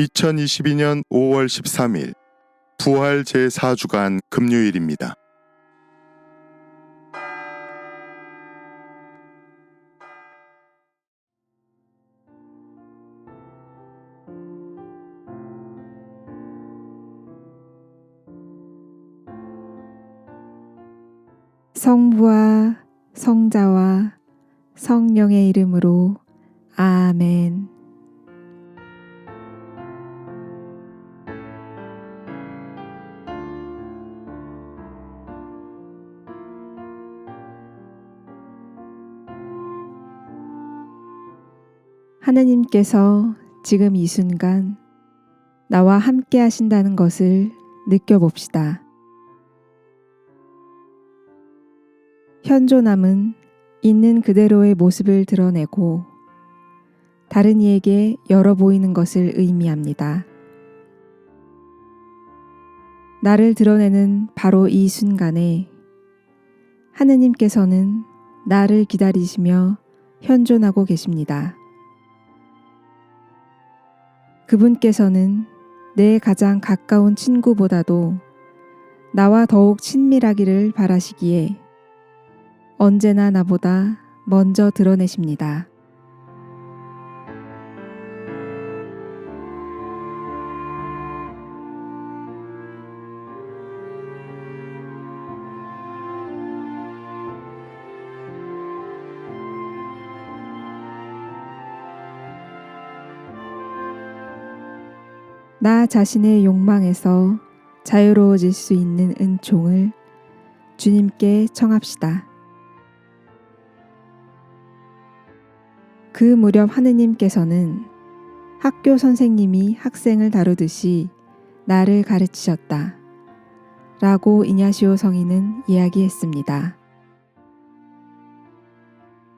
2022년 5월 13일 부활 제4주간 금요일입니다. 성부와 성자와 성령의 이름으로 아멘. 하느님께서 지금 이 순간 나와 함께 하신다는 것을 느껴봅시다. 현존함은 있는 그대로의 모습을 드러내고 다른 이에게 열어 보이는 것을 의미합니다. 나를 드러내는 바로 이 순간에 하느님께서는 나를 기다리시며 현존하고 계십니다. 그분께서는 내 가장 가까운 친구보다도 나와 더욱 친밀하기를 바라시기에 언제나 나보다 먼저 드러내십니다. 나 자신의 욕망에서 자유로워질 수 있는 은총을 주님께 청합시다. 그 무렵 하느님께서는 학교 선생님이 학생을 다루듯이 나를 가르치셨다. 라고 이냐시오 성인은 이야기했습니다.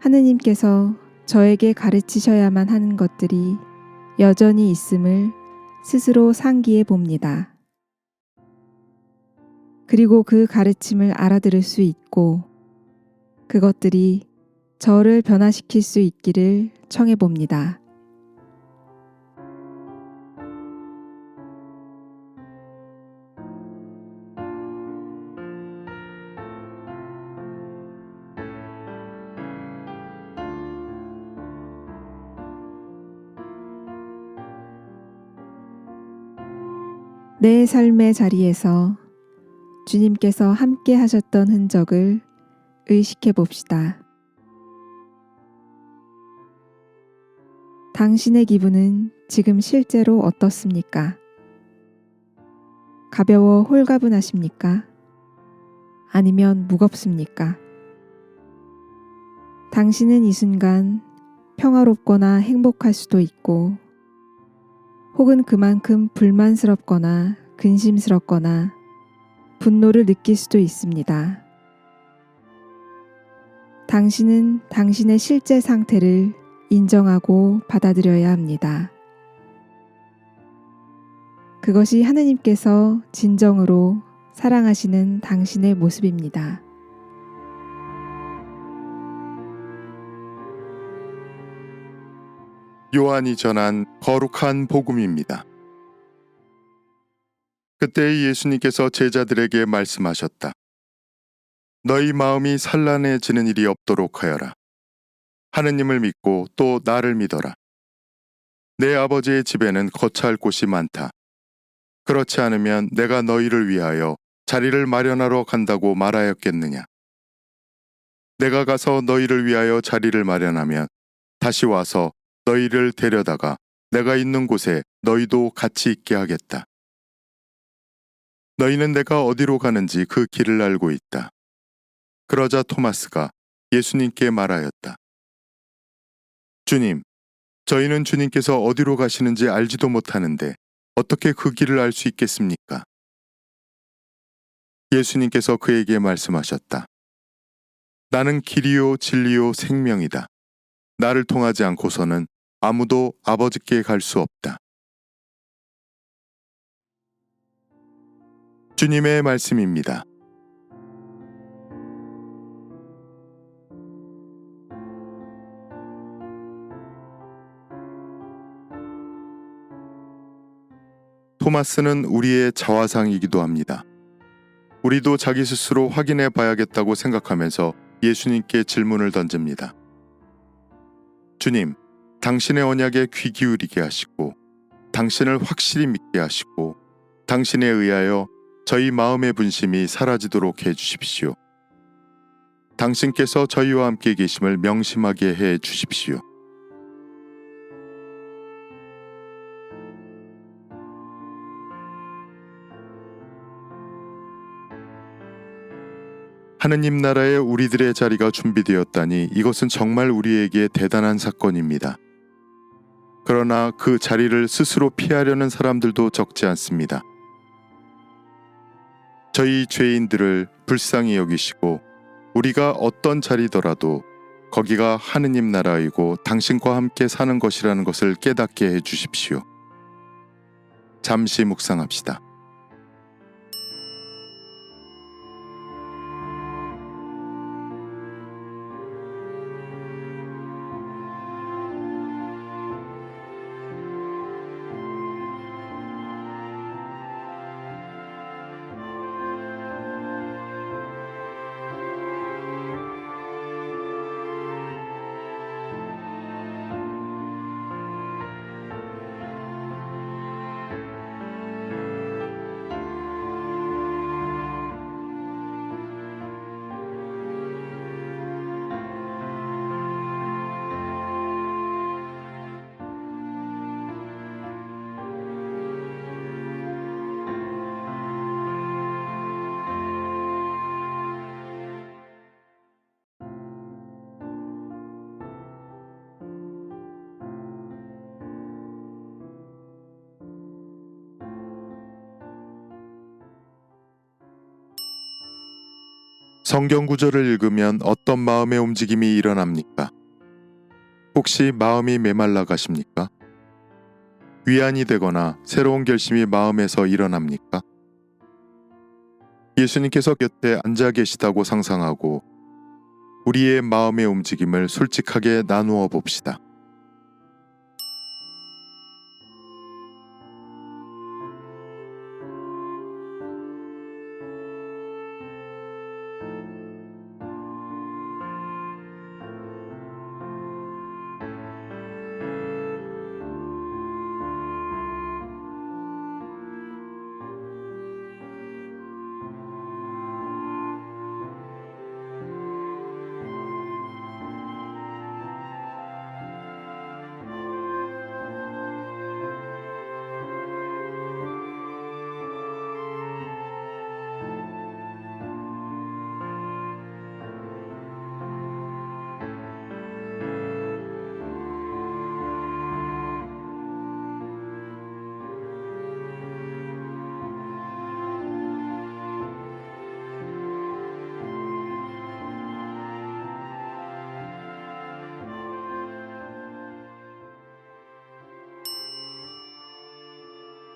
하느님께서 저에게 가르치셔야만 하는 것들이 여전히 있음을 스스로 상기해 봅니다. 그리고 그 가르침을 알아들을 수 있고 그것들이 저를 변화시킬 수 있기를 청해 봅니다. 내 삶의 자리에서 주님께서 함께 하셨던 흔적을 의식해 봅시다. 당신의 기분은 지금 실제로 어떻습니까? 가벼워 홀가분하십니까? 아니면 무겁습니까? 당신은 이 순간 평화롭거나 행복할 수도 있고, 혹은 그만큼 불만스럽거나 근심스럽거나 분노를 느낄 수도 있습니다. 당신은 당신의 실제 상태를 인정하고 받아들여야 합니다. 그것이 하느님께서 진정으로 사랑하시는 당신의 모습입니다. 요한이 전한 거룩한 복음입니다. 그때 예수님께서 제자들에게 말씀하셨다. 너희 마음이 산란해지는 일이 없도록 하여라. 하느님을 믿고 또 나를 믿어라. 내 아버지의 집에는 거처할 곳이 많다. 그렇지 않으면 내가 너희를 위하여 자리를 마련하러 간다고 말하였겠느냐. 내가 가서 너희를 위하여 자리를 마련하면 다시 와서 너희를 데려다가 내가 있는 곳에 너희도 같이 있게 하겠다. 너희는 내가 어디로 가는지 그 길을 알고 있다. 그러자 토마스가 예수님께 말하였다. 주님, 저희는 주님께서 어디로 가시는지 알지도 못하는데 어떻게 그 길을 알 수 있겠습니까? 예수님께서 그에게 말씀하셨다. 나는 길이요 진리요 생명이다. 나를 통하지 않고서는 아무도 아버지께 갈 수 없다. 주님의 말씀입니다. 토마스는 우리의 자화상이기도 합니다. 우리도 자기 스스로 확인해 봐야겠다고 생각하면서 예수님께 질문을 던집니다. 주님, 당신의 언약에 귀 기울이게 하시고, 당신을 확실히 믿게 하시고, 당신에 의하여 저희 마음의 분심이 사라지도록 해 주십시오. 당신께서 저희와 함께 계심을 명심하게 해 주십시오. 하느님 나라에 우리들의 자리가 준비되었다니 이것은 정말 우리에게 대단한 사건입니다. 그러나 그 자리를 스스로 피하려는 사람들도 적지 않습니다. 저희 죄인들을 불쌍히 여기시고 우리가 어떤 자리더라도 거기가 하느님 나라이고 당신과 함께 사는 것이라는 것을 깨닫게 해 주십시오. 잠시 묵상합시다. 성경 구절을 읽으면 어떤 마음의 움직임이 일어납니까? 혹시 마음이 메말라 가십니까? 위안이 되거나 새로운 결심이 마음에서 일어납니까? 예수님께서 곁에 앉아 계시다고 상상하고 우리의 마음의 움직임을 솔직하게 나누어 봅시다.